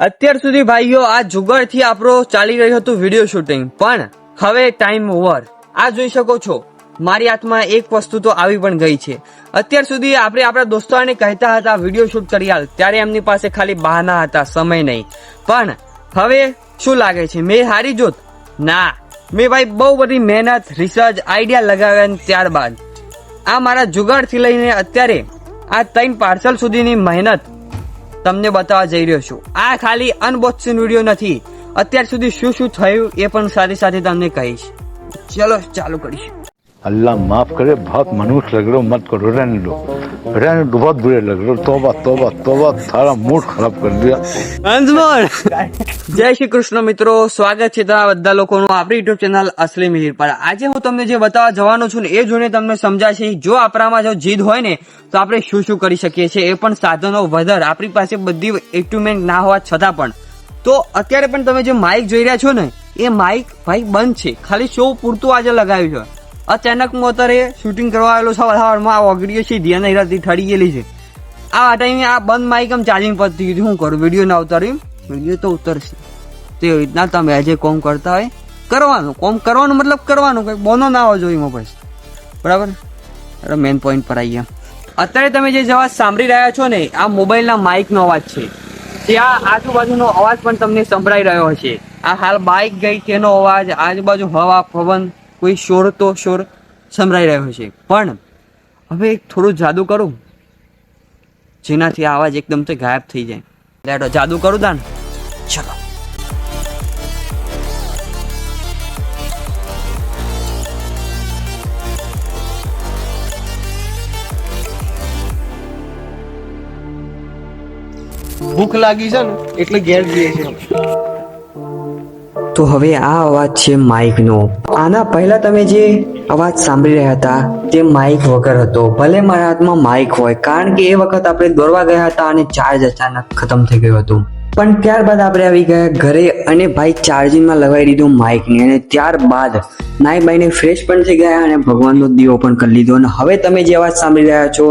અત્યાર સુધી ભાઈઓ, આ જુગાડથી આપણો ચાલી રહ્યું હતું વીડિયો શૂટિંગ પણ હવે ટાઈમ ઓવર આ જોઈ શકો છો, મારી હાથમાં એક વસ્તુ તો આવી પણ ગઈ છે. અત્યાર સુધી આપણે આપણા દોસ્તોને કહેતા હતા વીડિયો શૂટ કરી હાલ ત્યારે એમની પાસે ખાલી બહાના હતા, સમય નહીં. પણ હવે શું લાગે છે, મેં હારી જોત? ના. મેં ભાઈ બહુ બધી મહેનત રિસર્ચ આઈડિયા લગાવ્યા ત્યારબાદ. આ મારા જુગાડથી લઈને અત્યારે આ ત્રણ પાર્સલ સુધીની મહેનત તમને બતાવવા જઈ રહ્યો છું. આ ખાલી અનબોક્સિંગ વીડિયો નથી. અત્યાર સુધી શું શું થયું એ પણ સાથે સાથે તમને કહીશ. ચલો, ચાલુ કરીશું. अल्लाह माफ करे बहुत मनुष्य लग रहे हो मत करो रहने दो रहने दो बहुत बुरे लग रहे हो तोबा तोबा तोबा सारा मूड खराब कर दिया અંજમોર જય શ્રી કૃષ્ણ મિત્રો સ્વાગત છે તમારા બધા લોકોનું આપણી યુટ્યુબ ચેનલ અસલી મિહિર પર આજે હું તમને જે બતાવવા જવાનો છું ને એ જોઈને તમને સમજાશે જો આપણામાં જો જીદ હોય ને તો આપણે શું શું કરી શકીએ છીએ એ પણ સાધનો વધાર આપણી પાસે બધી ઇક્વિપમેન્ટ ના હોવા છતાં પણ તો અત્યારે પણ તમે જે માઇક જોઈ રહ્યા છો ને એ માઇક ભાઈ બંધ છે ખાલી શો પૂરતું આજે લગાવ્યું છે અચાનક મોતરે શૂટિંગ કરવા આવેલો સવાર સવારમાં આ ઓગડીઓ છે, ધ્યાન નહીં ઠરી ગયેલી છે. આ ટાઈમે આ બંધ માઇક આમ ચાર્જિંગ પતી ગયું શું કરું? વીડિયો ના ઉતાર્યું વીડિયો તો ઉતરશે. તે રીતના તમે આજે કોમ કરતા હોય. કરવાનું, કોમ કરવાનું મતલબ કરવાનું, કંઈક બોનો ના હોવો જોઈએ પછી બરાબર? અરે મેન પોઈન્ટ પર આવી ગયા અત્યારે તમે જે અવાજ સાંભળી રહ્યા છો ને, આ મોબાઈલના માઇકનો અવાજ છે. ત્યાં આજુબાજુનો અવાજ પણ તમને સંભળાઈ રહ્યો હશે. આ હાલ બાઇક ગઈ તેનો અવાજ, આજુબાજુ હવા, પવન કોઈ શોર તો શોર સંભળાઈ રહ્યો છે પણ હવે થોડું જાદુ કરું. જેનાથી આ અવાજ એકદમથી ગાયબ થઈ જાય. લેટો જાદુ કરું દાન. ચલો. ભૂખ લાગી છે ને, એટલે ઘેર જઈએ છે. તો હવે આ અવાજ છે માઇકનો. આના પહેલા તમે જે અવાજ સાંભળી રહ્યા હતા, તે માઇક વગર હતો. ભલે મારા હાથમાં માઇક હોય, કારણ કે એ વખત આપણે દોરવા ગયા હતા અને ચાર્જ અચાનક ખતમ થઈ ગયું હતું. પણ ત્યારબાદ આપણે આવી ગયા ઘરે અને ભાઈ ચાર્જિંગમાં લગાવી દીધું માઇકને અને ત્યારબાદ નાઈ બાઈને ફ્રેશ પણ થઈ ગયા અને ભગવાનનો દીવો પણ કરી લીધો. અને હવે તમે જે અવાજ સાંભળી રહ્યા છો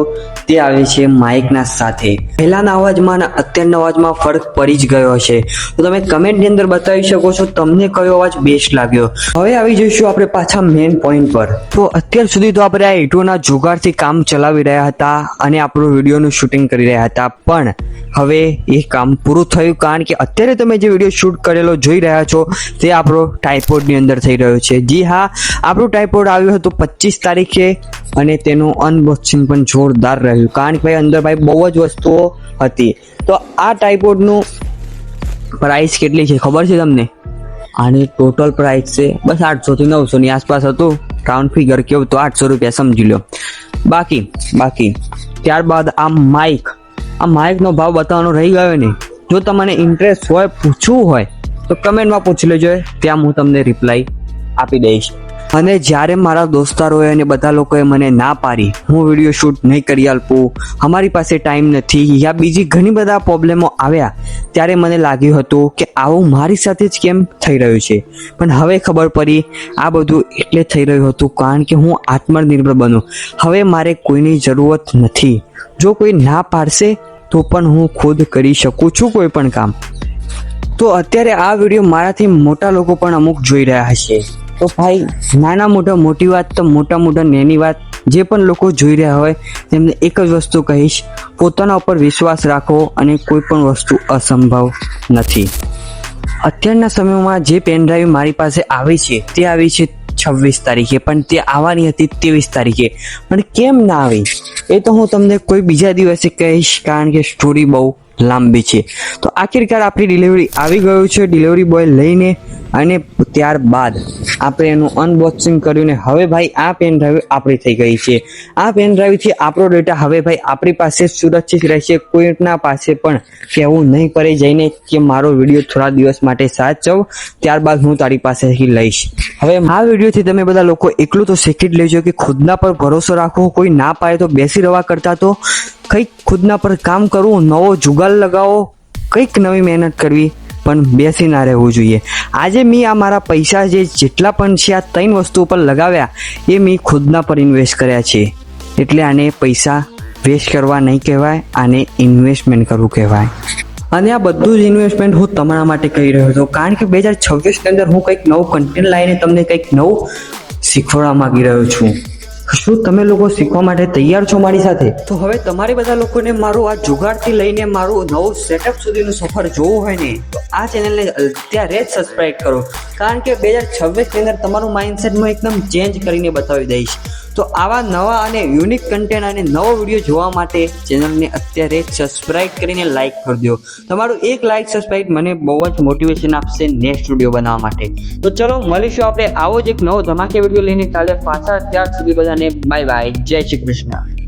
તે આવે છે માઇકના સાથે. પહેલાના અવાજમાં અને અત્યારના અવાજમાં ફરક પડી જ ગયો હશે. તો તમે કમેન્ટની અંદર બતાવી શકો છો તમને કયો અવાજ બેસ્ટ લાગ્યો. હવે આવી જઈશું આપણે પાછા મેઇન પોઈન્ટ પર. તો અત્યાર સુધી તો આપણે આ ઇટોના જુગારથી કામ ચલાવી રહ્યા હતા અને આપણું વિડીયોનું શૂટિંગ કરી રહ્યા હતા. પણ હવે એ કામ પૂરું થયું કારણ કે અત્યારે તમે જે વીડિયો શૂટ કરેલો, જોઈ રહ્યા છો, તે આપણો ટાઈપોડની અંદર થઈ રહ્યો છે. જી હા, આપણું ટાઈપોડ આવ્યું હતું પચીસ તારીખે અને તેનું અનબોક્સિંગ પણ જોરદાર રહ્યું. કારણ કે ભાઈ, અંદર ભાઈ બહુ જ વસ્તુઓ હતી. તો આ ટાઈપોડનું પ્રાઇસ કેટલી છે ખબર છે તમને? આની ટોટલ પ્રાઇસ છે, બસ આઠસોથી નવસોની આસપાસ હતું. રાઉન્ડ ફિગર કેવું તો આઠસો રૂપિયા, સમજી લો. બાકી બાકી, ત્યારબાદ આ માઇક આ માઇકનો ભાવ બતાવવાનો રહી ગયો ને? જો તમને ઇન્ટરેસ્ટ હોય, પૂછવું હોય, તો કમેન્ટમાં પૂછી લેજો ત્યાં હું તમને રિપ્લાય આપી દઈશ. અને જ્યારે મારા દોસ્તારોએ અને બધા લોકોએ મને ના પાડી, હું વીડિયો શૂટ નહીં કરી આપું, અમારી પાસે ટાઈમ નથી, યા બીજી ઘણી બધા પ્રોબ્લેમો આવ્યા, ત્યારે મને લાગ્યું હતું કે આવું મારી સાથે જ કેમ થઈ રહ્યું છે? પણ હવે ખબર પડી, આ બધું એટલે થઈ રહ્યું હતું કારણ કે હું આત્મનિર્ભર બનું. હવે મારે કોઈની જરૂરત નથી. જો કોઈ ના પાડશે તો પણ હું ખુદ કરી શકું છું કોઈ પણ કામ. તો અત્યારે આ વીડિયો મારાથી મોટા લોકો પણ અમુક જોઈ રહ્યા હશે. તો ભાઈ, નાના મોટા, મોટી વાત તો મોટા મોટા નાની વાત, જે પણ લોકો જોઈ રહ્યા હોય, તેમને એક જ વસ્તુ કહીશ, પોતાના ઉપર વિશ્વાસ રાખો અને કોઈ પણ વસ્તુ અસંભવ નથી. અત્યારના સમયમાં જે પેન ડ્રાઈવ મારી પાસે આવી છે, તે આવી છે છવ્વીસ તારીખે, પણ તે આવવાની હતી ત્રેવીસ તારીખે. પણ કેમ ના આવી? એ તો હું તમને કોઈ બીજા દિવસે કહીશ, કારણ કે સ્ટોરી બહુ લાંબી છે. તો આખિરકાર આપણી ડિલિવરી આવી ગયું છે. ડિલિવરી બોય લઈને અને ત્યારબાદ આપણે એનું અનબોક્સિંગ કર્યું ને હવે ભાઈ આ પેન ડ્રાઈવ આપણી થઈ ગઈ છે. આ પેન ડ્રાઈવથી આપણો ડેટા હવે ભાઈ આપણી પાસે સુરક્ષિત રહેશે. કોઈના પાસે પણ કહેવું નહીં પડે જઈને કે મારો વીડિયો થોડા દિવસ માટે સાચવ, ત્યારબાદ હું તારી પાસેથી લઈશ. હવે આ વિડીયોથી તમે બધા લોકો એકલું તો શીખી જ લેજો કે ખુદના પર ભરોસો રાખો. કોઈ ના પાડે તો બેસી રહેવા કરતા તો કંઈક ખુદના પર કામ કરવું, નવો જુગાર લગાવો કંઈક નવી મહેનત કરવી, પણ બેસી ના રહેવું જોઈએ. આજે મેં આ મારા પૈસા જે જેટલા પણ છે, આ ત્રણ વસ્તુ પર લગાવ્યા, એ મેં ખુદના પર ઇન્વેસ્ટ કર્યા છે. એટલે આને પૈસા વેસ્ટ કરવા નહીં કહેવાય, આને ઇન્વેસ્ટમેન્ટ કરવું કહેવાય. અને આ બધું જ ઇન્વેસ્ટમેન્ટ હું તમારા માટે કહી રહ્યો છું. કારણ કે બે હજાર છવ્વીસની અંદર હું કંઈક નવું કન્ટેન્ટ લાવીને તમને કંઈક નવું શીખવાડવા માંગી રહ્યો છું. શું તમે લોકો શીખવા માટે તૈયાર છો મારી સાથે? તો હવે તમારે બધા લોકોને મારું આ જુગાડથી લઈને મારું નવું સેટઅપ સુધીનું સફર જોવું હોય ને, તો આ ચેનલને અત્યારે જ સબસ્ક્રાઈબ કરો. કારણ કે બે હજાર છવ્વીસની અંદર તમારું માઇન્ડસેટ હું એકદમ ચેન્જ કરીને બતાવી દઈશ. તો આવા નવા અને યુનિક કન્ટેન્ટ અને નવો વીડિયો જોવા માટે ચેનલને અત્યારે સબસ્ક્રાઇબ કરીને લાઇક કરી દો. તમારું એક લાઇક સબસ્ક્રાઇબ મને બહુ જ મોટિવેશન આપશે નેક્સ્ટ વીડિયો બનાવવા માટે. તો ચલો મળીશું આપણે આવો જ એક નવો ધમાકે વીડિયો લઈને. કાલે પાછા ત્યાર સુધી બધાને બાય બાય જય શ્રી કૃષ્ણ.